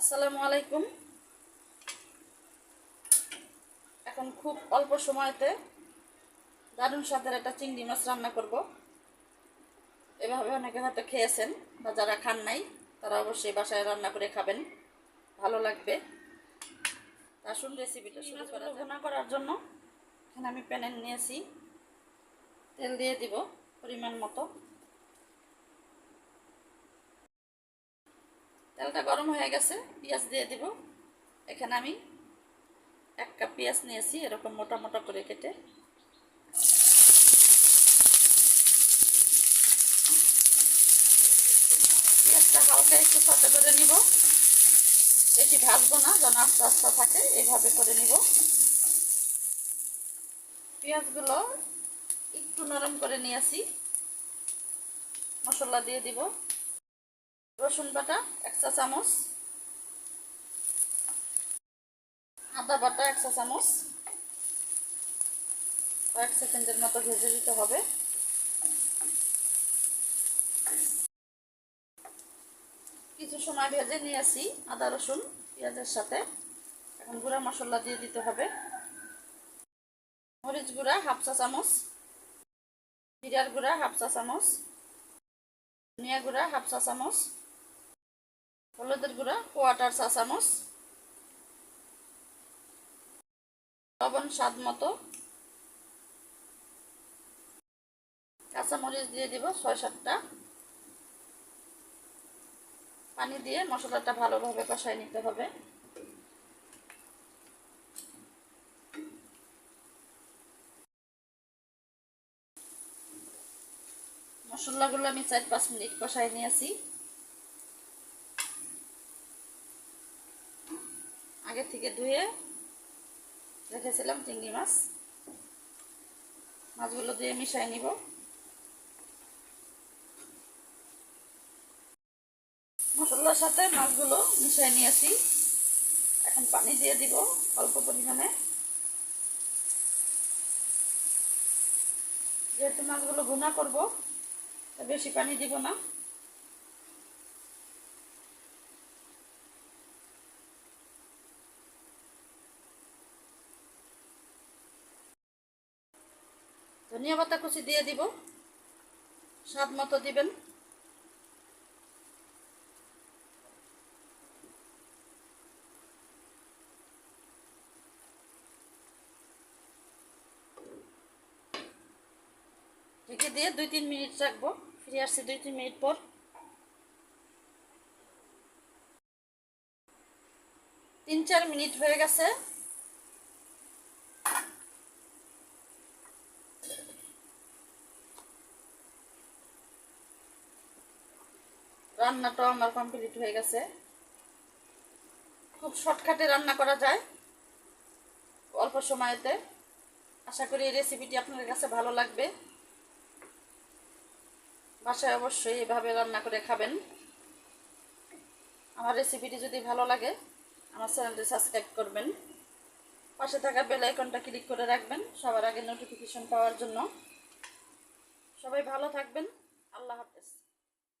আসসালামু আলাইকুম। এখন খুব অল্প সময়তে দারুণ স্বাদের একটা চিংড়ি মাছ রান্না করব। এভাবে অনেকে হয়তো খেয়েছেন বা যারা খান নাই, তারা অবশ্যই বাসায় রান্না করে খাবেন। ভালো লাগবে। আসুন রেসিপিটা শুরু করা করার জন্য এখানে আমি প্যানে নিয়েছি। তেল দিয়ে দিব পরিমাণ মতো। তেলটা গরম হয়ে গেছে, পেঁয়াজ দিয়ে দিব। এখানে আমি এক কাপ পেঁয়াজ নিয়েছি, এরকম মোটা মোটা করে কেটে। পেঁয়াজটা হালকা একটু সাথে করে নিব। এটি ভাজবো না, যেন আস্তে আস্তে থাকে এইভাবে করে নিব। পেঁয়াজগুলো একটু নরম করে নিয়েছি। মশলা দিয়ে দিব। রসুন বাটা, এক চা চামচ। আদা বাটা, এক চা চামচ। কয়েক সেকেন্ডের মতো ভেজে দিতে হবে। কিছু সময় ভেজে নিয়েছি আদা, রসুন, পেঁয়াজের সাথে। এখন গুঁড়া মশলা দিয়ে দিতে হবে। মরিচ গুঁড়া, হাফ চা চামচ। জিরার গুঁড়া, হাফ চা চামচ। ধনিয়া গুঁড়া, হাফ চা চামচ। হলুদের গুঁড়া কোয়াটার চা চামচ লবণ স্বাদ মতো। কাঁচামরিচ দিয়ে দিব ছয় সাতটা পানি দিয়ে মশলাটা ভালোভাবে কষাই নিতে হবে। মশলাগুলো আমি চার পাঁচ মিনিট কষাই নিয়েছি। আগে থেকে ধুয়ে রেখেছিলাম চিংড়ি মাছ। মাছগুলো দিয়ে মিশাই নিব। মশলার সাথে মাছগুলো মিশাই নিয়েছি এখন পানি দিয়ে দিব অল্প পরিমাণে। যেহেতু মাছগুলো ভুনা করব বেশি পানি দিব না। ধনিয়া পাতা কুচি দিয়ে দিব। স্বাদ মতো দিবেন। ঢেকে দিয়ে দুই তিন মিনিট রাখব। ফিরে আসছি দুই তিন মিনিট পর। তিন চার মিনিট হয়ে গেছে। রান্নাটাও আমার কমপ্লিট হয়ে গেছে। খুব শর্টকাটে রান্না করা যায়, অল্প সময়তে। আশা করি এই রেসিপিটি আপনাদের কাছে ভালো লাগবে। বাসায় অবশ্যই এভাবে রান্না করে খাবেন। আমার রেসিপিটি যদি ভালো লাগে, আমার চ্যানেলটি সাবস্ক্রাইব করবেন। পাশে থাকা বেল আইকনটা ক্লিক করে রাখবেন, সবার আগে নোটিফিকেশন পাওয়ার জন্য। সবাই ভালো থাকবেন, আল্লাহ হাফেজ।